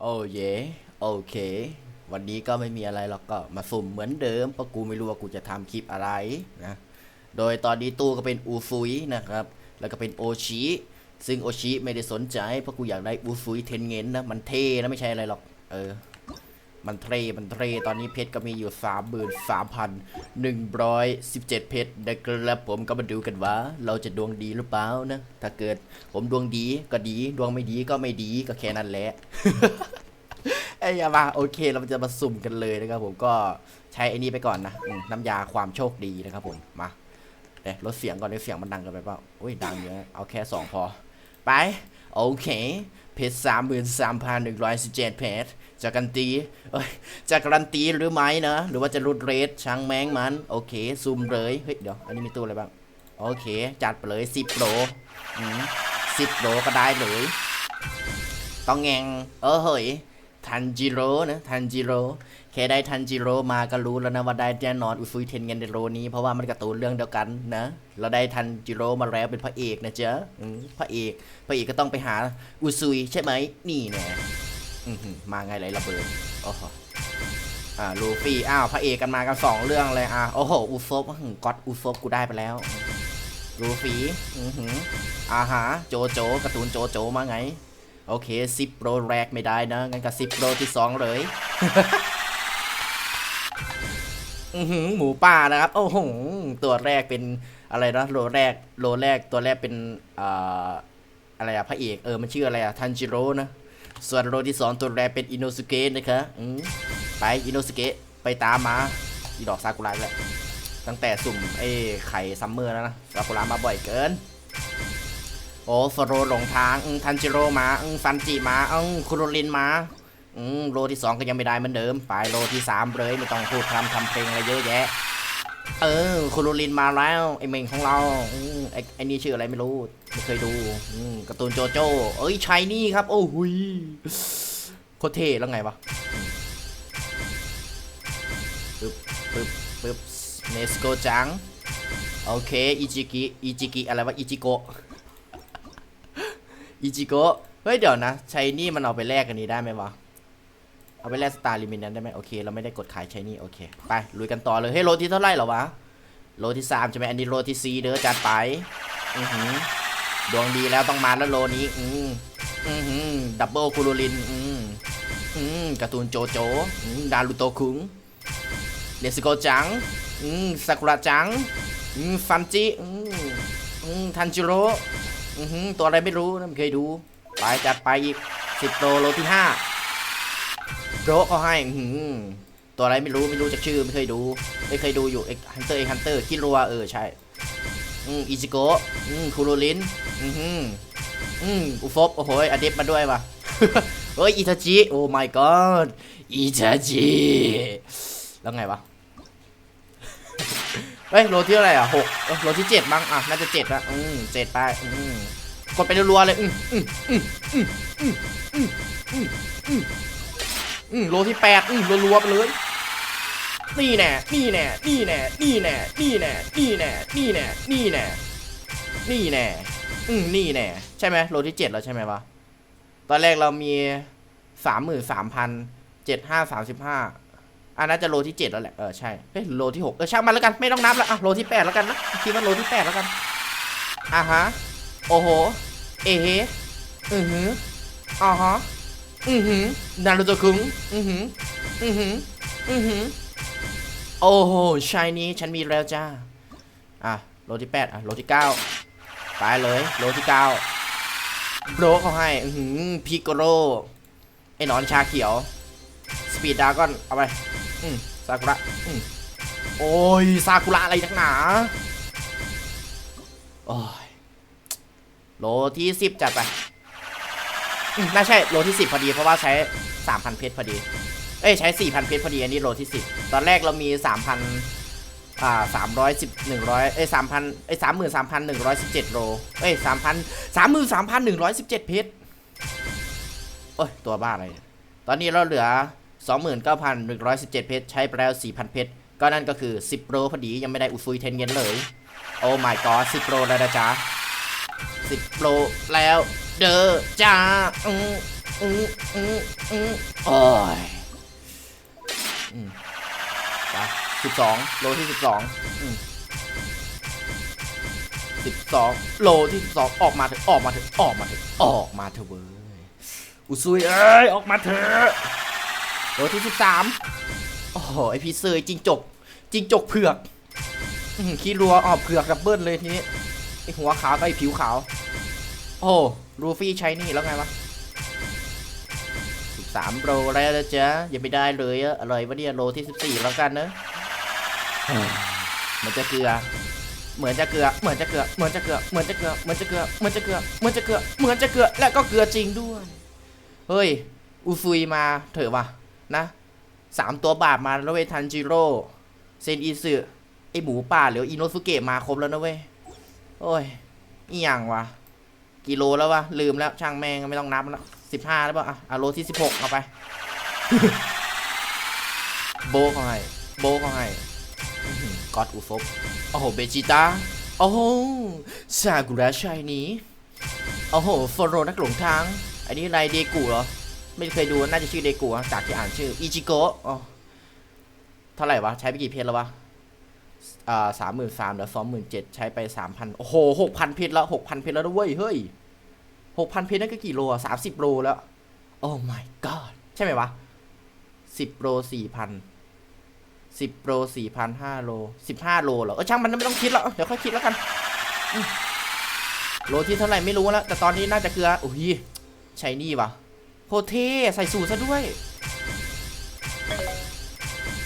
โอ้เยโอเค วันนี้ก็ไม่มีอะไรหรอกก็มาสุ่มเหมือนเดิมเพราะกูไม่รู้ว่ากูจะทำคลิปอะไรนะโดยตอนนี้ตู้ก็เป็นอูฟุยนะครับ แล้วก็เป็นโอชิซึ่งโอชิไม่ได้สนใจเพราะกูอยากได้อูฟุยเทนเงินนะมันเท่นะไม่ใช่อะไรหรอกเออ มันเทรมันเทรตอนนี้เพชรก็มีอยู่สามหมื่นสามพันหนึ่งร้อยสิบเจ็ดเพชรนะครับผมก็มาดูกันว่า เราจะดวงดีหรือเปล่านะ ถ้าเกิดผมดวงดีก็ดี ดวงไม่ดีก็ไม่ดีก็แค่นั้นแหละไอ้ยามาโอเคเราจะมาสุ่มกันเลยนะครับผมก็ใช้ไอ้นี่ไปก่อนนะน้ำยาความโชคดีนะครับผมมาเดี๋ยวลดเสียงก่อนเดี๋ยวเสียงมันดังเกันไปเปล่าอุ้ยดังเยอะเอาแค่สองพอไป โอเค เพชรสามหมื่นสามพันหนึ่งร้อยสิบเจ็ดเพชรจะกันตีเอ้ยจะการันตีหรือไม่นะ หรือว่าจะรุดเรทช่างแมงมัน โอเค ซูมเลย เฮ้ย เดี๋ยว อันนี้มีตู้อะไรบ้าง โอเค จัดไปเลยสิบโลอืมสิบโลก็ได้เลย ต้องแงง เออเฮ้ย ทันจิโร่นะทันจิโร่แค่ได้ทันจิโร่มาก็รู้แล้วนะว่าได้แน่นอนอุซุยเทนเงินในโรนี้เพราะว่ามันการ์ตูนเรื่องเดียวกันนะเราได้ทันจิโร่มาแล้วเป็นพระเอกนะเจ๊ะอืมพระเอกพระเอกก็ต้องไปหาอุซุยใช่ไหมนี่แน่อื้อหือมาไงไรระเบิดโอ้โหอ่าลูฟี่อ้าวพระเอกกันมากันสองเรื่องเลยอะโอ้โหอุซบก็อดอุซบกูได้ไปแล้วลูฟี่อือหืออ่าฮะโจโจการ์ตูนโจโจมาไง โอเคซิปโปรแรกไม่ได้นะ งั้นก็ซิปโปรที่สองเลยอือหือหมูป่านะครับ โอ้โห ตัวแรกเป็นอะไรนะโลแรก โลแรกตัวแรกเป็นอ่าอะไรอะพระเอก เออ มันชื่ออะไรอะทันจิโร่นะ ส่วนโลที่สองตัวแรกเป็นอินโนสุเกะนะคะอืมไปอินโนสุเกะไปตามมา อีดอกซากุระแหละตั้งแต่สุ่มไอ้ไข่ซัมเมอร์แล้วนะซากุระมาบ่อยเกิน โอ้ฟโรหลงทางอืมทันจิโร่มาอืมซันจิมาอืมคุโรลินมาอืมโลที่สองก็ยังไม่ได้เหมือนเดิม ไปโลที่สามเลยไม่ต้องพูดคำทำเพลงอะไรเยอะแยะ เออคุโรลินมาแล้วไอเมงของเราอืมไอไอนี่ชื่ออะไรไม่รู้ไม่เคยดูอืมการ์ตูนโจโจ้เอ้ยชายนี่ครับ โอ้หุยโคตรเท่แล้วไงวะปึ๊บปึ๊บปึ๊บเนสโกจังโอเคอิจิกิอิจิกิอะไรวะอิจิโกะ อิจิโกะเฮ้ยเดี๋ยวนะใช้นี่มันเอาไปแลกกันนี้ได้ไหมวะ เอาไปแลกสตาร์ลิมินนั้นได้ไหมโอเค เราไม่ได้กดขายใช้นี่โอเค ไปลุยกันต่อเลยเฮ้ยโลที่เท่าไหร่เหรอวะโลที่สามใช่ไหมอันนี้โลที่สี่เด้อจัดไปอือหือดวงดีแล้วต้องมาแล้วโลนี้ อืมอือหือดับเบิลคูรูลินอืมอืมการ์ตูนโจโจอืมดารุโตคุงเนสโกจังอืมซากุระจังอืมฟันจิอืมอืมทันจิโร่ อือหือตัวอะไรไม่รู้นะไม่เคยดูไปจัดไปอีกสิบโลโลที่ห้าโปรเขาให้อื้อหือตัวอะไรไม่รู้ไม่รู้จักชื่อไม่เคยดู ไม่เคยดูอยู่เอ็กฮันเตอร์เอ็กฮันเตอร์คิรัวเออใช่อืมอิจิโกะอืมคูโรลินอือหืออืมอุฟบโอ้โหอเดฟมาด้วยว่ะเฮ้ยอิทาจิโอ้ my god อิทาจิแล้วไงวะ เฮ้ยโลที่เท่าไรอะหกโลที่เจ็ดมั้งอะน่าจะเจ็ดละอืมเจ็ดไปอืมกดไปรัวๆเลยอืมอืมอืมอืมอืมอืมอืมอืมอืมโลที่แปดอืมรัวๆไปเลยนี่แน่นี่แน่นี่แน่นี่แน่นี่แน่นี่แน่นี่แน่นี่แน่นี่แน่อืมนี่แน่ใช่ไหมโลที่เจ็ดแล้วใช่ไหมวะตอนแรกเรามีสามหมื่นสามพันเจ็ดห้าสามสิบห้า อันน่าจะโลที่เจ็ดแล้วแหละ เออใช่เฮ้ยโลที่หกเออช่างมันแล้วกัน ไม่ต้องนับแล้วอะโลที่แปดแล้วกันนะ คิดว่าโลที่แปดแล้วกัน อะฮะ โอ้โห เอเฮอือหืออ่าฮะ อือหือนารูโตะคุงอือหือ อือหือ อือหือ โอ้โหชายนี้ฉันมีแล้วจ้า อะโลที่แปดอะโลที่เก้าไปเลยโลที่เก้าโบรเขาให้ อือหือพิโกโรไอ้หนอนชาเขียว สปีดดากอนเอาไป อืมซากุระอืมโอ้ยซากุระอะไรนักหนาโอ้ยโลที่สิบจัดไปอืมน่าใช่โลที่สิบพอดีเพราะว่าใช้สามพันเพชรพอดี เอ้ยใช้สี่พันเพชรพอดีอันนี้โลที่สิบตอนแรกเรามีสามพันอ่าสามร้อยสิบหนึ่งร้อยเอ้ยสามพันเอ้ยสามหมื่นสามพันหนึ่งร้อยสิบเจ็ดโลเอ้ยสามพันสามหมื่นสามพันหนึ่งร้อยสิบเจ็ดเพชรโอ้ยตัวบ้าอะไรเนี่ยตอนนี้เราเหลือ 29,117 เพชร ใช้ไปแล้ว 4,000 เพชร ก็นั่นก็คือ 10โปรพอดียังไม่ได้อุซุยเทนเงินเลย โอ้ my god 10โปรแล้วนะจ๊ะ 10โปรแล้ว เด้อจ้าอืมอืออืออือโอ้ยอืมไปสิบสองโลที่สิบสองอืมสิบสองโลที่สิบสองออกมาเถอะออกมาเถอะออกมาเถอะออกมาเถอะเว้ยอุซุยเอ้ยออกมาเถอะ โลที่สิบสามโอ้โห ไอพีเซยจริงจกจริงจกเผือกขี้รัวออกเผือกดับเบิลเลยทีนี้ไอหัวขาวกับไอผิวขาว โอ้รูฟี่ใช้นี่แล้วไงวะสิบสามโลแล้วนะจ๊ะยังไม่ได้เลยอะอร่อยวะเนี่ยโลที่สิบสี่แล้วกันเนอะเหมือนจะเกลือ เหมือนจะเกลือ เหมือนจะเกลือ เหมือนจะเกลือ เหมือนจะเกลือ เหมือนจะเกลือ เหมือนจะเกลือ เหมือนจะเกลือ เหมือนจะเกลือ และก็เกลือจริงด้วย เฮ้ยอูซุยมาเถอะวะ นะสามตัวบาปมาแล้วเว้ยทันจิโร่เซนอิสึไอหมูป่าหรืออิโนสุเกะมาครบแล้วนะเว้ยโอ้ยอีหยังวะกิโลแล้ววะลืมแล้วช่างแม่งไม่ต้องนับแล้วสิบห้าแล้วเปล่าอะอะโลที่สิบหกเอาไป โบเขาให้โบเขาให้อื้อหือกอดอุซบโอ้โหเบจิต้าโอ้โหซากุระชายนี้โอ้โหโฟโรนักหลงทาง อันนี้ไรเดกุเหรอ ไม่เคยดูน่าจะชื่อเดกุอะจากที่อ่านชื่ออิจิโกะอ๋อเท่าไหร่วะ ใช้ไปกี่เพชรแล้ววะอ่าสามหมื่นสามเหลือสองหมื่นเจ็ดใช้ไปสามพันโอ้โหหกพันเพชรแล้วหกพันเพชรแล้วนะเว้ยเฮ้ยหกพันเพชรนั่นก็กี่โลอะสามสิบโลแล้ว โอ้ my god ใช่ไหมวะสิบโลสี่พันสิบโลสี่พันห้าโลสิบห้าโลเหรอเออช่างมันไม่ต้องคิดแล้ว เดี๋ยวค่อยคิดแล้วกัน โลที่เท่าไหร่ไม่รู้แล้ว แต่ตอนนี้น่าจะเกลือโอ้ยใช้นี่วะ โคเทใส่สูทซะด้วย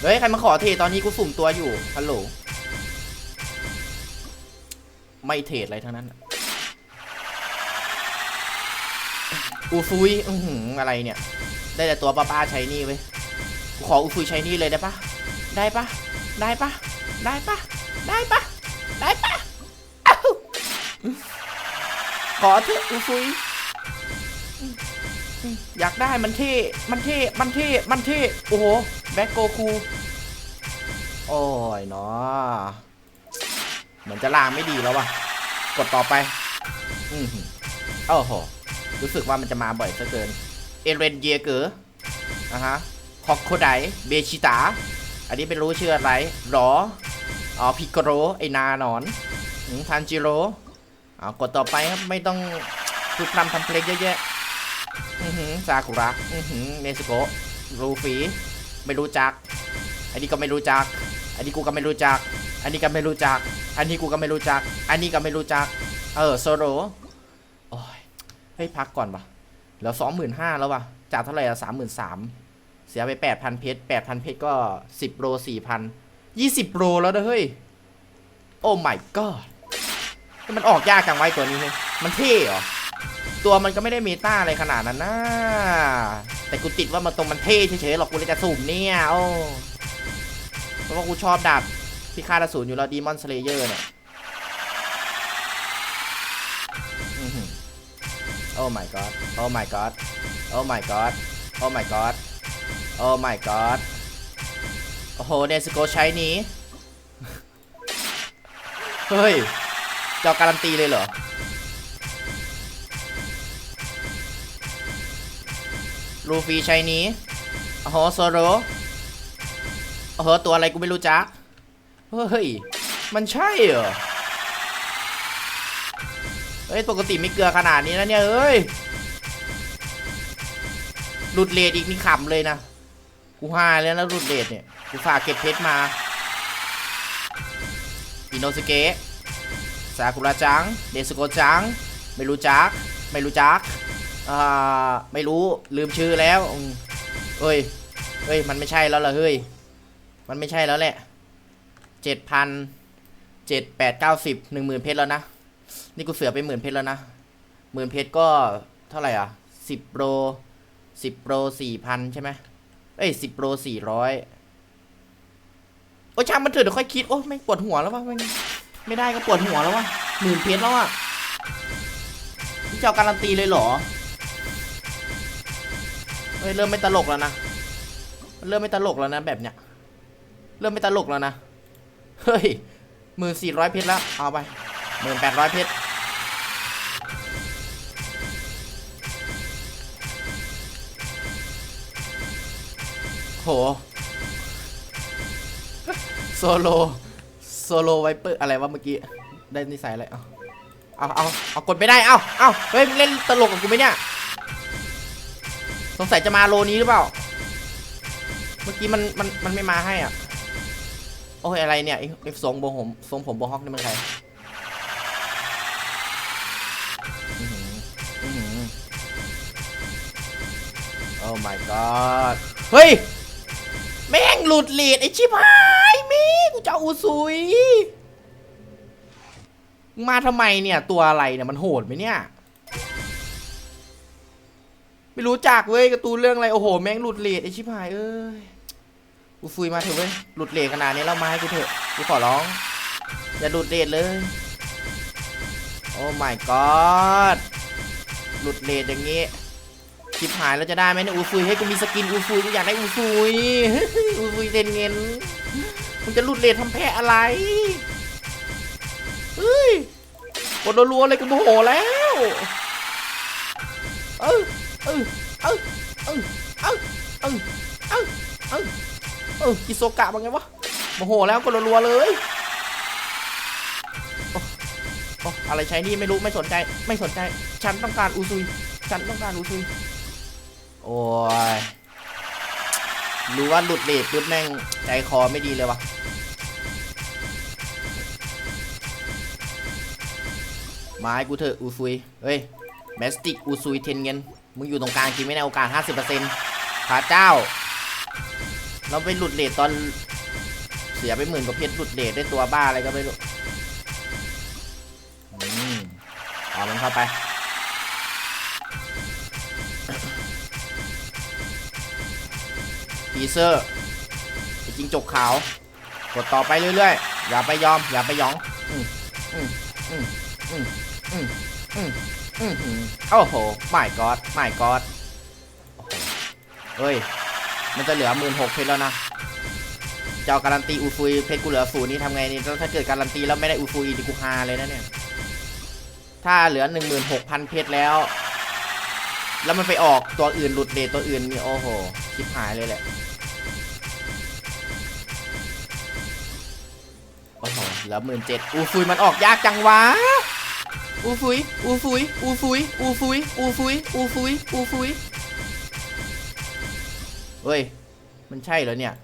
เฮ้ย ใครมาขอเทตอนนี้กูสุ่มตัวอยู่ฮัลโหลไม่เทรดอะไรทั้งนั้น อูซุยอือหืออะไรเนี่ย ได้แต่ตัวป้าป้าๆใช้นี่เว้ยกูขออูซุยใช้นี่เลยได้ปะได้ปะได้ปะได้ปะได้ปะได้ปะขอเถอะอูซุย อยากได้มันเท่ มันเท่ มันเท่ มันเท่ โอ้โห แบ็คโกคู โอ้ยเนาะเหมือนจะล่างไม่ดีแล้ววะกดต่อไป อือหือโอ้โห รู้สึกว่ามันจะมาบ่อยซะเกิน เอเรนเยเกอร์อะฮะคอกโคไดเบชิตา อันนี้ไม่รู้ชื่ออะไรหรอ อ๋อ พิกโร ไอนานอนทันจิโร่อ่ากดต่อไปครับ ไม่ต้องพูดพรำทำเพลงเยอะแยะ หือซากุระอือหือเนสโกะรูฟีไม่รู้จัก อันนี้ก็ไม่รู้จัก อันนี้กูก็ไม่รู้จัก อันนี้ก็ไม่รู้จัก อันนี้กูก็ไม่รู้จัก อันนี้ก็ไม่รู้จัก เออโซโรโอ้ยเฮ้ยพักก่อนปะเหลือสองหมื่นห้าแล้ววะจากเท่าไหร่อะสามหมื่นสามเสียไปแปดพันเพชรแปดพันเพชรก็สิบโลสี่พันยี่สิบโลแล้วนะเฮ้ย โอ้ my god มันออกยากจังไว้ตัวนี้เฮ้ยมันเท่เหรอ ตัวมันก็ไม่ได้เมตาอะไรขนาดนั้นนะ แต่กูติดว่ามันตรงมันเท่เฉยๆหรอกกูเลยจะสุ่มเนี่ยโอ้เพราะว่ากูชอบดาบที่ค่าดสูนอยู่แล้วดีมอนสเลเยอร์เนี่ยโอ้ my god โอ้ my god โอ้ my god โอ้ my god โอ้ my god โอ้โหเนสโกใช้นี้ เฮ้ยเจ้าการันตีเลยเหรอ ลูฟี่ใช้นี้โอ้โหโซโรโอ้โหตัวอะไรกูไม่รู้จัก เฮ้ย มันใช่เหรอ เฮ้ย ปกติไม่เกลือขนาดนี้นะเนี่ยเอ้ย หลุดเลดอีกนี่ขำเลยนะ กูหายแล้วนะหลุดเลดเนี่ย กูฝากเก็บเพชรมา อินโนสเกะซากุระจัง เดสโกะจัง ไม่รู้จัก ไม่รู้จัก อ่าไม่รู้ลืมชื่อแล้วเฮ้ยเฮ้ยมันไม่ใช่แล้วเหรอเฮ้ยมันไม่ใช่แล้วแหละเจ็ดพันเจ็ดแปดเก้าสิบหนึ่งหมื่นเพชรแล้วนะนี่กูเสือไปหมื่นเพชรแล้วนะหมื่นเพชรก็เท่าไหร่อะสิบโปรสิบโปรสี่พันใช่ไหมเอ้ยสิบโปรสี่ร้อยโอ้ช่างมันเถอะเดี๋ยวค่อยคิดโอ้ไม่ปวดหัวแล้ววะไม่ไม่ได้ก็ปวดหัวแล้ววะหมื่นเพชรแล้วอะนี่จะเอาการันตีเลยเหรอ เฮ้ยเริ่มไม่ตลกแล้วนะเริ่มไม่ตลกแล้วนะแบบเนี้ยเริ่มไม่ตลกแล้วนะเฮ้ยหมื่นสี่ร้อยเพชรแล้วเอาไปหมื่นแปดร้อยเพชรโหโซโลโซโลไวเปอร์อะไรวะเมื่อกี้ได้นิสัยอะไรเอาเอาเอาเอากดไม่ได้เอาเอาเฮ้ยเล่นตลกกับกูไหมเนี่ย สงสัยจะมาโลนี้หรือเปล่า เมื่อกี้มันมันมันไม่มาให้อะ โอ้ยอะไรเนี่ยไอ้ทรงโบผมทรงผมโบฮอกนี่มันใครโอ้ my god เฮ้ย แม่งหลุดเลดไอชิบหายม่งกูจะอาอูซุย มาทำไมเนี่ย ตัวอะไรเนี่ย มันโหดไหมเนี่ย ไม่รู้จักเว้ยการ์ตูนเรื่องอะไรโอ้โหแม่งหลุดเลดไอชิบหายเอ้ยกูฟุยมาเถอะเว้ยหลุดเลดขนาดนี้แล้วมาให้กูเถอะกูขอร้อง อย่าหลุดเลดเลย โอ้ my god หลุดเลดอย่างงี้ชิบหายแล้วจะได้ไหมเนี่ยอูฟุยให้กูมีสกินอูฟุยกูอยากได้อูฟุยอูฟุยเต็นเงินมึงจะหลุดเลททำแพ้อะไรเฮ้ยกดรัวๆเลยกูโมโหแล้ว เออ เออเออเออเออเออเออเออเออกิโซกะเป็นไงวะโมโหแล้วกดรัวๆเลยโอ้โอ้อะไรใช้นี่ไม่รู้ไม่สนใจ ไม่สนใจ ฉันต้องการอูซุย ฉันต้องการอูซุย โอ้ยรู้ว่าหลุดเลทปุ๊บแม่งใจคอไม่ดีเลยวะไม้กูเถอะอูซุย เฮ้ยแมสติกอูซุยเทนเงิน มึงอยู่ตรงกลางจริงไหมในยโอกาส 50%พระเจ้า เราไปหลุดเลทตอนเสียไปหมื่นกว่าเพชรหลุดเลทได้ตัวบ้าอะไรก็ไม่รู้อืมเอามันเข้าไปทีเซอร์ไอ้จิงจกขาว กดต่อไปเรื่อยๆ อย่าไปยอม อย่าไปยอง โอ้โหไม่กอดไม่กอดเฮ้ย มันจะเหลือหมื่นหกเพชรแล้วนะเจ้าการันตีอูฟุยเพชรกูเหลือศูนย์นี่ทำไงนี่ถ้าเกิดการันตีแล้วไม่ได้อูฟุยดิกูฮาเลยนะเนี่ย ถ้าเหลือหนึ่งหมื่นหกพันเพชรแล้ว แล้วมันไปออกตัวอื่นหลุดเดทตัวอื่นนี่โอ้โหชิบหายเลยแหละโอ้โหเหลือหมื่นเจ็ดอูฟุยมันออกยากจังวะ อูฟุยอูฟุยอูฟุยอูฟุยอูฟุยอูฟุยอูฟุยเฮ้ย มันใช่เหรอเนี่ย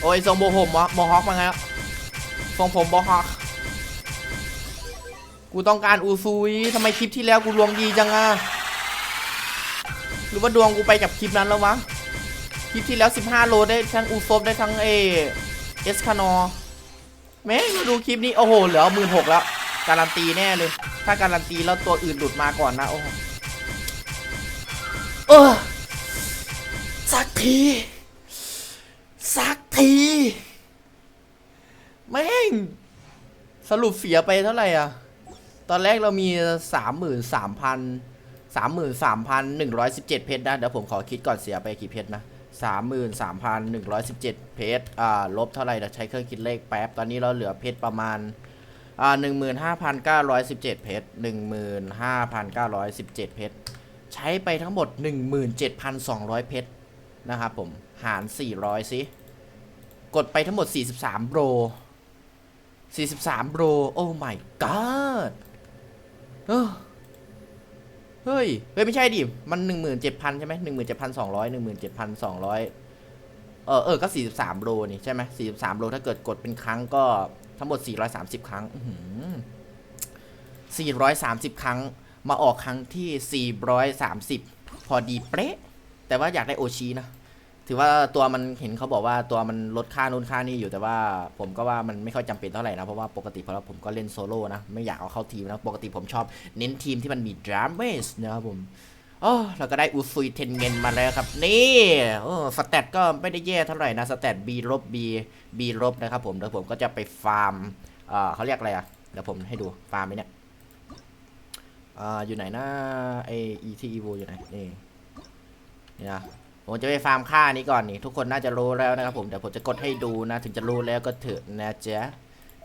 โอ้ยทรงโบผมมอฮอกมาไงแล้วทรงผมบอฮอกกูต้องการอูซุยทำไมคลิปที่แล้วกูดวงดีจังอะหรือว่าดวงกูไปกับคลิปนั้นแล้ววะ คลิปที่แล้ว 15 โลได้ทั้งอูฟบได้ทั้งเอเอสคานอ แม่งมาดูคลิปนี้ โอ้โห เหลือหมื่นหกแล้ว การันตีแน่เลย ถ้าการันตีแล้วตัวอื่นหลุดมาก่อนนะ โอ้โหเออสักที สักที แม่ง สรุปเสียไปเท่าไหร่อะ ตอนแรกเรามีสามหมื่นสามพันสามหมื่นสามพันหนึ่งร้อยสิบเจ็ดเพชรนะ เดี๋ยวผมขอคิดก่อนเสียไปกี่เพชรนะ 33,117 เพชรอ่าลบเท่าไหร่เดี๋ยวใช้เครื่องคิดเลขแป๊บ ตอนนี้เราเหลือเพชรประมาณอ่า15,917 เพชร15,917 เพชร ใช้ไปทั้งหมด 17,200 เพชรนะครับผม หาร 400 ซิ กดไปทั้งหมด 43 โบร 43 โบร โอ้ my god เออ เฮ้ย เฮ้ย ไม่ใช่ดิ มันหนึ่งหมื่นเจ็ดพันใช่ไหมหนึ่งหมื่นเจ็ดพันสองร้อยหนึ่งหมื่นเจ็ดพันสองร้อยเออ เออ ก็สี่สิบสามโลนี่ใช่ไหมสี่สิบสามโลถ้าเกิดกดเป็นครั้งก็ทั้งหมดสี่ร้อยสามสิบครั้งสี่ร้อยสามสิบครั้ง มาออกครั้งที่สี่ร้อยสามสิบพอดีเป๊ะ แต่ว่าอยากได้โอชีนะ ถือว่าตัวมันเห็นเขาบอกว่าตัวมันลดค่านู่นค่านี่อยู่แต่ว่าผมก็ว่ามันไม่ค่อยจำเป็นเท่าไหร่นะ เพราะว่าปกติพราะว่าผมก็เล่นโซโล่นะ ไม่อยากเอาเข้าทีมนะ ปกติผมชอบเน้นทีมที่มันมีดราม่านะครับผมอ๋อเราก็ได้อูซุยเทนเงินมาแล้วครับ นี่โอ้สแตทก็ไม่ได้แย่เท่าไหร่นะสแตท B ลบ B B ลบนะครับผมเดี๋ยวผมก็จะไปฟาร์มเอ่อเขาเรียกอะไรอะเดี๋ยวผมให้ดูฟาร์มไหมเนี่ยอ่าอยู่ไหนนะไอ ET Evo อยู่ไหนนี่นี่นะ ผมจะไปฟาร์มค่านี้ก่อนนี่ทุกคนน่าจะรู้แล้วนะครับผมเดี๋ยวผมจะกดให้ดูนะ ถึงจะรู้แล้วก็เถอะนะจ๊ะ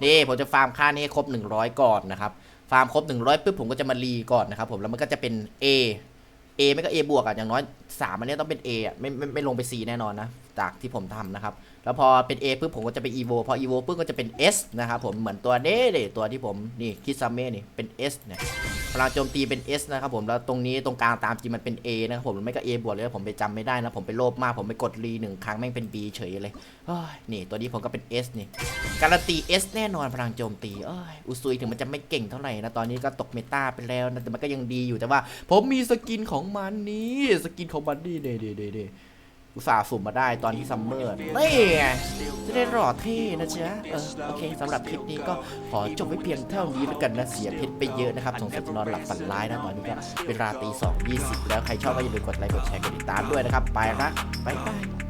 นี่ผมจะฟาร์มค่านี้ให้ครบ 100 ก่อนนะครับฟาร์มครบ 100ปุ๊บผมก็จะมารีก่อนนะครับผมแล้วมันก็จะเป็น A A ไม่ก็ A บวกอะอย่างน้อยสามอันนี้ต้องเป็น A อะไม่ไม่ไม่ลงไป C แน่นอนนะจากที่ผมทำนะครับ แล้วพอเป็น A ปุ๊บผมก็จะไป evo พอ evo ปุ๊บก็จะเป็น S นะครับผมเหมือนตัวเด้เดตัวที่ผมนี่คิซาเมะนี่เป็น S เนี่ยพลังโจมตีเป็น S นะครับผมแล้วตรงนี้ตรงกลางตามจริงมันเป็น A นะครับผมไม่ก็ A บวกเลยผมไปจำไม่ได้นะผมไปโลภมากผมไปกดรีหนึ่งครั้งแม่งเป็น B เฉยเลยเอ้ยนี่ตัวนี้ผมก็เป็น S นี่การันตี S แน่นอนพลังโจมตีเอ้ยอุซุยถึงมันจะไม่เก่งเท่าไหร่นะตอนนี้ก็ตกเมตาไปแล้วนะแต่มันก็ยังดีอยู่แต่ว่า ผมมีสกินของมันนี่สกินของมันนี่เด้เด้เด้เด้ อุตส่าห์สุ่มมาได้ตอนที่ซัมเมอร์นี่ไงจะได้หล่อเท่นะจ๊ะเออโอเคสำหรับคลิปนี้ก็ขอจบไว้เพียงเท่านี้แล้วกันนะเสียเพชรไปเยอะนะครับสงสัยจะนอนหลับฝันร้ายนะตอนนี้ก็เป็นราตรีสองยี่สิบแล้วใครชอบก็อย่าลืมกดไลค์กดแชร์กดติดตามด้วยนะครับ ไปละบ๊ายบาย